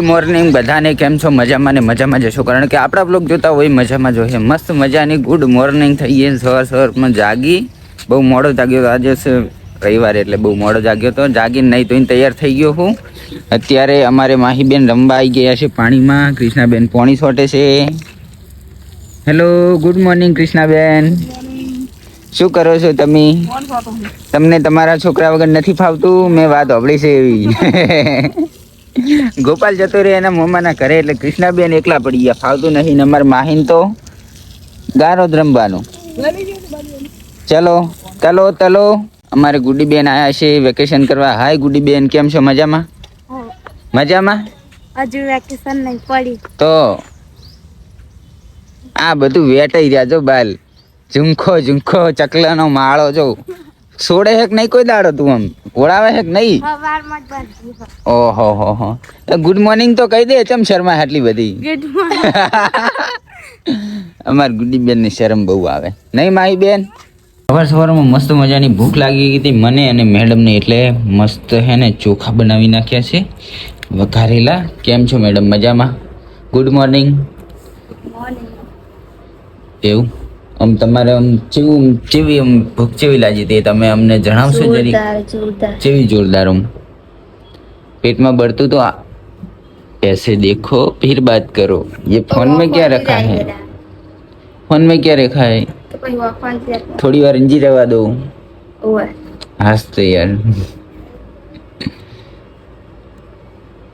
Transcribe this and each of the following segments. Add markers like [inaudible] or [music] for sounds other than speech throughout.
Morning બધાને કેમ છો? મજામાં ને મજામાં જશો? કારણ કે આપણા બ્લોગ જોતા હોય મજામાં જોઈએ મસ્ત મજાની ગુડ મોર્નિંગ થઈ ગઈ. સવાર સવારમાં જાગી. બહુ મોડો જાગ્યો તો આજે રવિવારે એટલે બહુ મોડો જાગ્યો તો. જાગીને નહીં ધોઈને તૈયાર થઈ ગયો હું. અત્યારે અમારે માહીબેન રમવા આવી ગયા છે પાણીમાં. કૃષ્ણાબેન પોણી છોટે છે. હેલો ગુડ મોર્નિંગ કૃષ્ણાબેન. શું કરો છો તમે? તમને તમારા છોકરા વગર નથી ફાવતું? મેં વાત સાંભળી છે એવી. [laughs] [laughs] ગોપાલ જતો રહે એના મમ્માના ઘરે એટલે કૃષ્ણાબેન એકલા પડી ગયા. ફાવતું નહીં ને માહિન તો ગારો રમવાનું. ચલો તલો તલો. અમારે ગુડીબેન આયા છે વેકેશન કરવા. હાય ગુડીબેન કેમ છો? મજામાં? મજામાં? હજુ વેકેશન નહીં પડી. તો આ બધું વેટાઈ રહ્યા જો બાલ. ઝુમખો ઝુમખો ચકલાનો માળો જો. છોડે હેક નહીં કોઈ દાડો તું આમ? ઓળાવે હેક નહીં? ઓહો હો હો. ગુડ મોર્નિંગ તો કહી દે ચમ શર્મા આટલી બધી? ગુડ મોર્નિંગ અમાર ગુડી બેનની શરમ બહુ આવે. નહીં માઈ બેન? સવાર સવારમાં મસ્ત મજાની ભૂખ લાગી ગઈ હતી મને અને મેડમને એટલે મસ્ત હે ને ચોખા બનાવી નાખ્યા છે. વઘારેલા. કેમ છો મેડમ? મજામાં? ગુડ મોર્નિંગ એવું? આમ તમારે આમ કેવું કેવી આમ ભૂખ કેવી લાગી હતી તમે અમને જણાવશો જરી જોરદાર જોરદાર કેવી જોરદાર આમ પેટમાં બળતું તો આ- ऐसे देखो फिर बात करो ये फोन में क्या रखा है फोन में क्या रखा है તો કોઈ વફાન છે थोड़ी बार इंजी रवा दो ઓવે हंस तो यार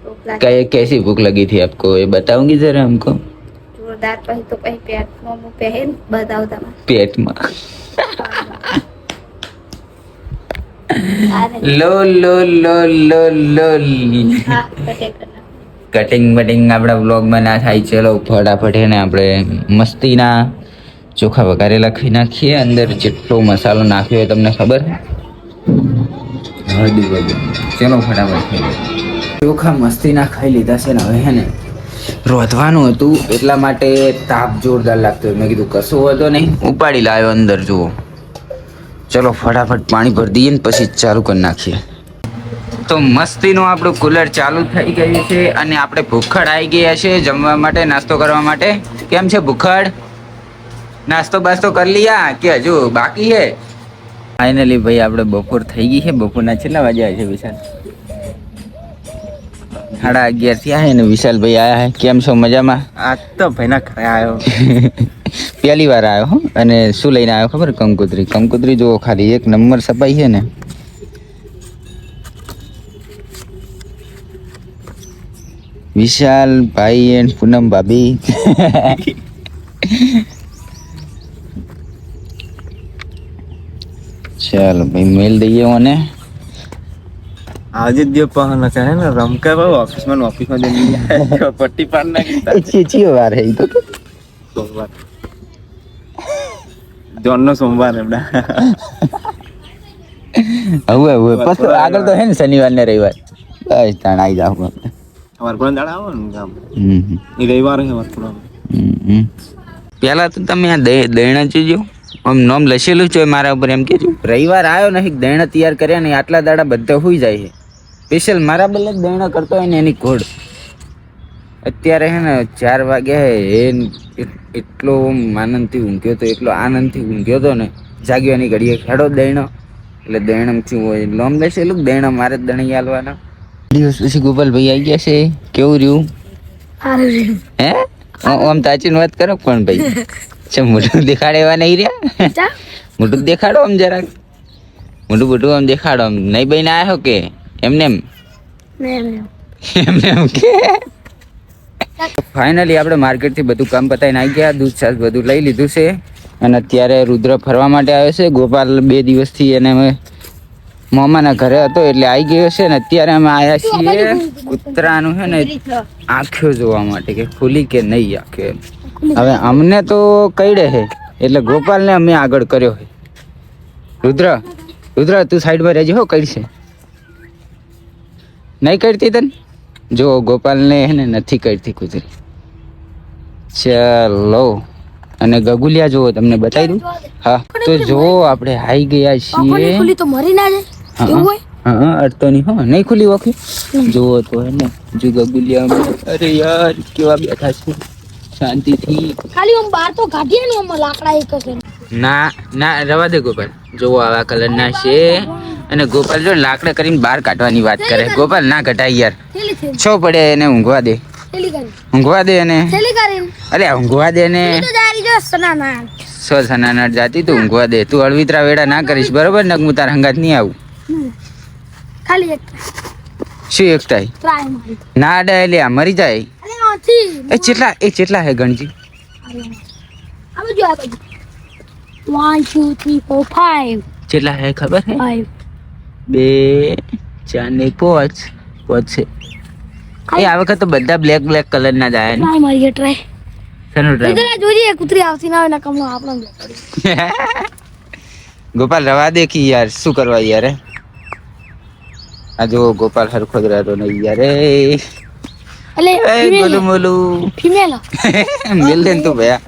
ચોકલા कै, कैसी भूख लगी थी आपको ये बताओगी जरा हमको જોરદાર પછી તો પછી પેટમાં હું પહેન બતાવું તમારે. પેટમાં. લો લો લો લો લો કટિંગ બટિંગ આપણા બ્લોગમાં ના થાય. ચલો ફટાફટ એને આપણે મસ્તીના ચોખા વઘારે લખી નાખીએ. અંદર જેટલો મસાલો નાખ્યો હોય તમને ખબર? હળદી વગર. ચલો ફટાફટ ચોખા મસ્તીના ખાઈ લીધા છે ને હવે હે ને. રોધવાનું હતું, એટલા માટે તાપ જોરદાર લાગતો મેં કીધું, કશું હતો નહીં. ઉપાડી લાવ્યો અંદર, જુઓ. ચલો, ફટાફટ પાણી ભરી દઈએ ને પછી ચાલુ કરી નાખીએ. તો મસ્તીનું આપણું કુલર ચાલુ થઈ ગયું છે અને આપણે ભૂખડ આવી ગયા છે જમવા માટે, નાસ્તો કરવા માટે. કેમ છે ભૂખડ? નાસ્તો બાસ્તો કરી લીયા કે હજુ બાકી છે? ફાઇનલી ભાઈ, આપણે બપોર થઈ ગઈ છે. બપોરના કેટલા વાગ્યા છે, વિશાલ? સાડા અગિયાર થયા છે ને વિશાલભાઈ આયા હે. કેમ છો મજામાં? આજ તો ભાઈના ઘરે આવ્યો [laughs] પહેલી વાર આવ્યો હો અને શું લઈને આવ્યો ખબર કંકુતરી? કંકુતરી જુઓ ખાલી એક નંબર સપાઈ છે ને. વિશાલ ભાઈ એન્ડ પૂનમ ભાભી. [laughs] ચાલો ભાઈ મેલ દઈએ ઓને. આજે જ પહન છે હે ને રમકા ભાઈ ઓફિસમાં ઓફિસમાં જઈને પટ્ટી પાડ નાખી ચીચી વાર હે તો સોમવાર. જોન નો સોમવાર એમડા હવે હવે પછી આગળ તો હે ને શનિવાર ને રવિવાર. બસ તાણ આવી જાવ અમાર પણ દાડા આવો ને ગામ. હમ હમ. એ રવિવાર હે અમાર હમ. પહેલા તો તમે આ દે- દહીણા જોજો આમ નામ લસેલું છે મારા ઉપર એમ કેજો. રવિવાર આવ્યો નહીં દહીણા તૈયાર કર્યા નહીં આટલા દાડા બધા હોઈ જાય છે. સ્પેશિયલ મારા બદલે જ દહીણા કરતો હોય ને એની ઘોડ. અત્યારે હે ને ચાર વાગ્યા હે એ એટલો આનંદથી ઊંઘ્યો તો એટલો આનંદથી ઊંઘ્યો તો ને જાગ્યો એની ઘડીએ ખેડો દહીણો એટલે દહીણમ શું હોય લોમ એટલું દહીણા મારે જ દણી હાલવાના દિવસ પછી ગોપાલભાઈ આવી ગયા છે કેવું રહ્યું? સારું રહ્યું. હે? આમ ઓમ તાચીને વાત કરો પણ ભાઈ? [laughs] છે મોટું દેખાડે એવા નહીં રહ્યા? મોટું દેખાડો આમ જરાક. મોટું મોટું આમ દેખાડો આમ. નહીં બહીને આવ્યો કે? એમને એમ? એમને એમ. કે? ફાઇનલી આપણે માર્કેટથી બધું કામ પતાવીને આવી ગયા. દૂધ છાશ બધું લઈ લીધું છે. અને અત્યારે રુદ્ર ફરવા માટે આવ્યો છે. ગોપાલ બે દિવસથી એને અમે મામાના ઘરે હતો એટલે આવી ગયો છે ને અત્યારે અમે આવ્યા છીએ કૂતરાનું છે ને આંખ્યો જોવા માટે કે ખુલી કે નહીં આંખ્યો એમ. હવે અમને તો કઈડે છે એટલે ગોપાલને અમે આગળ કર્યો છે રુદ્ર રુદ્ર તું સાઈડમાં રહેજે હો કઈ નહીં કરતી તને? જો ગોપાલને હે ને નથી કરતી કુતરી. ચાલો. અને ગગુલિયા જુઓ તમને બતાવી દઉં. હા તો જો આપણે હાઈ ગયા છીએ. ખુલી તો મરી ના જાય. એવું હોય? હા અડતો નહીં હો નહીં ખુલી ઓકે જુઓ તો હે ને જો ગગુલિયા અરે યાર કેવા બેઠા છે. શાંતિથી. ખાલી આમ બહાર તો કાઢીએ ને આમ લાકડા એક ના ના રવા દે ગોપાલ. જોવો આવા કલર ના છે. અને ગોપાલ જો લાકડા કરીને બહાર કાઢવાની વાત કરે. ગોપાલ ના કઢાય યાર. છો પડે એને ઊંઘવા દે. ઊંઘવા દે એને. અરે ઊંઘવા દે ને સો સનાનાટ જાતી તું ઊંઘવા દે. તું અળવિતરા વેડા ના કરીશ બરોબર? ને હું તારા હંગાત નહીં આવું. ખાલી એક શું એક ટ્રાય ના અડે લે આ મરી જાય. એ ચેટલા એ ચેટલા હે ગણજી? ચેટલા હે ખબર હે? બે ચાર ને પાંચ પાંચ એ આ વખત તો બધા બ્લેક બ્લેક કલર ના જ ને. ટ્રાય મારી ટ્રાય શેનો આ જોઈએ કૂતરી આવતી ના હોય ને કમનો આપણો [laughs] ગોપાલ રવા દેખી યાર શું કરવા યાર? આ જો ગોપાલ હરખો જ રહેતો નહીં યાર એ. એટલે ગોલું મોલું ફિમેલ મિલ દે તું ભયા.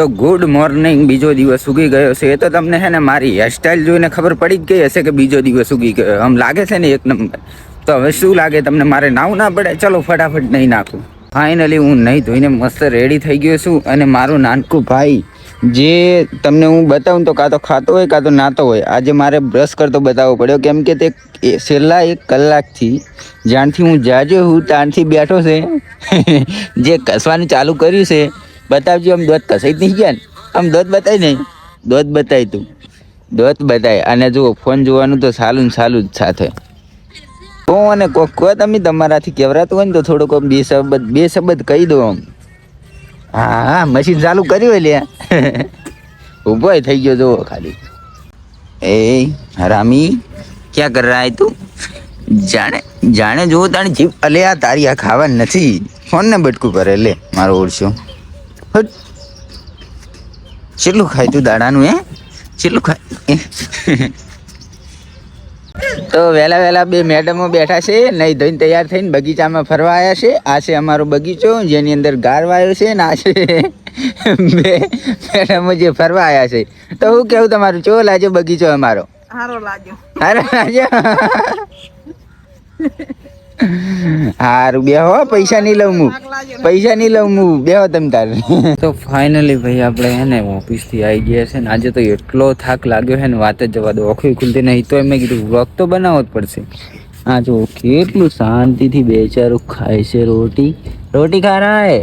તો ગુડ મોર્નિંગ, બીજો દિવસ ઉગી ગયો છે. એ તો તમને છે ને મારી હેરસ્ટાઈલ જોઈને ખબર પડી જ ગઈ હશે કે બીજો દિવસ ઉગી ગયો. આમ લાગે છે ને એક નંબર. તો હવે શું લાગે? તમને મારે નાવું ના પડે? ચલો, ફટાફટ નહીં નાખું. ફાઇનલી હું નહીં ધોઈને મસ્ત રેડી થઈ ગયો છું અને મારું નાનકું ભાઈ જે તમને હું બતાવું તો કાં તો ખાતો હોય, કાં તો નાતો હોય, આજે મારે બ્રશ કરતો બતાવવો પડ્યો. કેમ કે તે છેલ્લા એક કલાકથી જ્યાંથી હું જાજો હું ત્યાંથી બેઠો છે, જે કસવાનું ચાલુ કર્યું છે બતાવજો, આમ દોત કસાઈ નહીં ગયા ને. આમ દોત બતાવી નહીં. દોત બતાવી તું. દોત બતાવી અને જુઓ, ફોન જોવાનું તો સાલું ને સાલું જ સાથે. કહો અને કોક કહો તમે તમારાથી કહેવરાતું હોય ને તો થોડુંક બે શબ્દ બે શબ્દ કહી દો આમ. હા હા મશીન ચાલુ કર્યું લે. ઊભો થઈ ગયો, જુઓ ખાલી. એ હરામી ક્યાં કર રહા તું? જાણે જાણે જો તારી જીભ. અલે, આ તારી આ ખાવા નથી. ફોન ને બટકું કરે લે, મારો ઓળશો કેટલું ખાય તું દાડાનું હે? કેટલું ખાય? તો વહેલા વહેલા બે મેડમો બેઠા છે નહીં ધોઈને તૈયાર થઈને બગીચામાં ફરવા આવ્યા છે. આ છે અમારો બગીચો જેની અંદર ગાર વાયો છે ને આ છે બે મેડમો જે ફરવા આવ્યા છે. તો હું કેવું તમારું? ચો લાજો બગીચો અમારો? હારો લાજો સારો લાજો હારું, બે હો, પૈસા નહીં લઉં હું. પૈસા નહીં લઉં હું. બેહો તમ તાર. તો ફાઇનલી ભાઈ આપણે હે ને ઓફિસથી આવી ગયા છે ને આજે તો એટલો થાક લાગ્યો છે ને વાત જ જવા દો ઓખી ખુલતી નહીં. તો મેં કીધું વ્લોગ તો બનાવવો જ પડશે. આ જો કેટલું શાંતિથી બેચારું ખાય છે રોટી. રોટી ખા રહા હે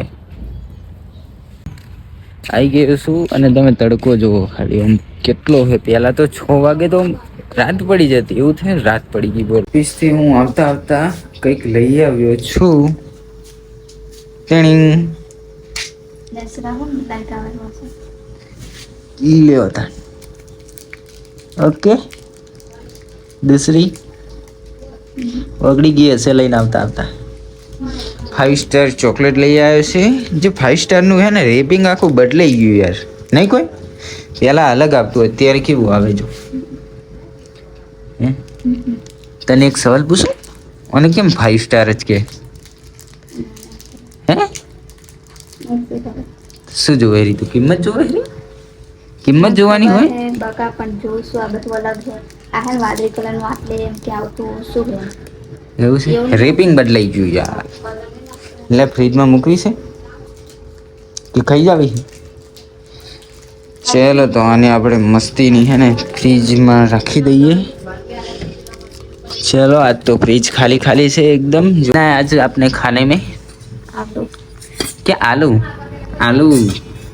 આવી ગયો છું અને તમે તડકો જુઓ ખાલી. આમ કેટલો છે પહેલાં તો છ વાગે તો રાત પડી જતી એવું થાય રાત પડી ગઈ બોલ. ઓફિસથી હું આવતા આવતા કંઈક લઈ આવ્યો છું. તેણી લ્યો તા ઓકે. દૂસરી? ઓગળી ગઈ હશે લઈને આવતા આવતા. ફાઇવ સ્ટાર ચોકલેટ લઈ આવ્યો છે. જે ફાઇવ સ્ટારનું છે ને રેપિંગ આખું બદલાઈ ગયું યાર. નહીં કોઈ? પહેલાં અલગ આપતું અત્યારે કેવું આવે જો? તને એક સવાલ પૂછું અને કેમ ફાઇવ સ્ટાર જ કે હે શું જોવે રી તું કિંમત જોવે રી કિંમત જોવાની હોય હવે બકા પણ જોઉં છું આ બધું અલગ છે આ હે વાદળી કલરનું આટલે એમ કે આવતું શું છે એવું છે રેપિંગ બદલાઈ ગયું યાર એટલે ફ્રીજમાં મૂકવી છે કે ખાઈ જાવી છે ચલો તો આને આપણે મસ્તીની હે ને ફ્રીજમાં રાખી દઈએ ચલો આજ તો ફ્રીજ ખાલી ખાલી છે एकदम ના आज आपने खाने में આવતું क्या आलू आलू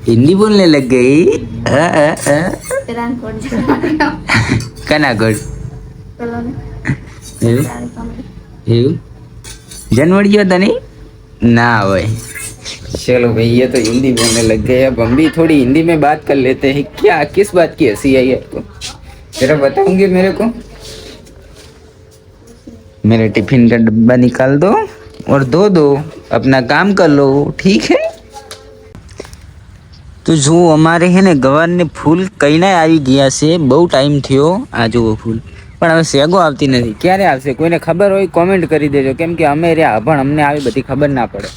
हिंदी बोलने लग गई [laughs] अ, अ, अ. રાનકોટ જવાનો કનાગઢ પેલો ને એવું તારી કમરી. એવું जनवरी तनी ना भाई चलो भाई ये तो हिंदी बोलने लग गए अब हम भी थोड़ी हिंदी में बात कर लेते हैं क्या किस बात की हंसी आई आपको जरा बताओगे मेरे को मेरे टिफिन का डब्बा निकाल दो और धो दो अपना काम कर लो ठीक है તો જો અમારે હે ને ગવારને ફૂલ કઈને આવી ગયા છે બહુ ટાઈમ થયો આ જુઓ ફૂલ પણ હવે સેગો આવતી નથી ક્યારે આવશે કોઈને ખબર હોય કોમેન્ટ કરી દેજો કેમ કે અમે રહ્યા અભણ અમને આવી બધી ખબર ના પડે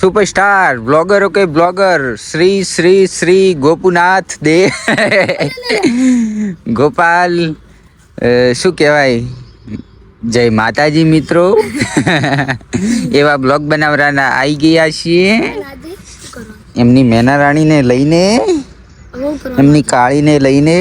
સુપરસ્ટાર બ્લોગરો કે બ્લોગર શ્રી શ્રી શ્રી ગોપુનાથ દે [laughs] ગોપાલ અ, શું કહેવાય જય માતાજી મિત્રો. એવા બ્લોગ બનાવવાના આવી ગયા છીએ. એમની મેના રાણીને લઈને એમની કાળીને લઈને.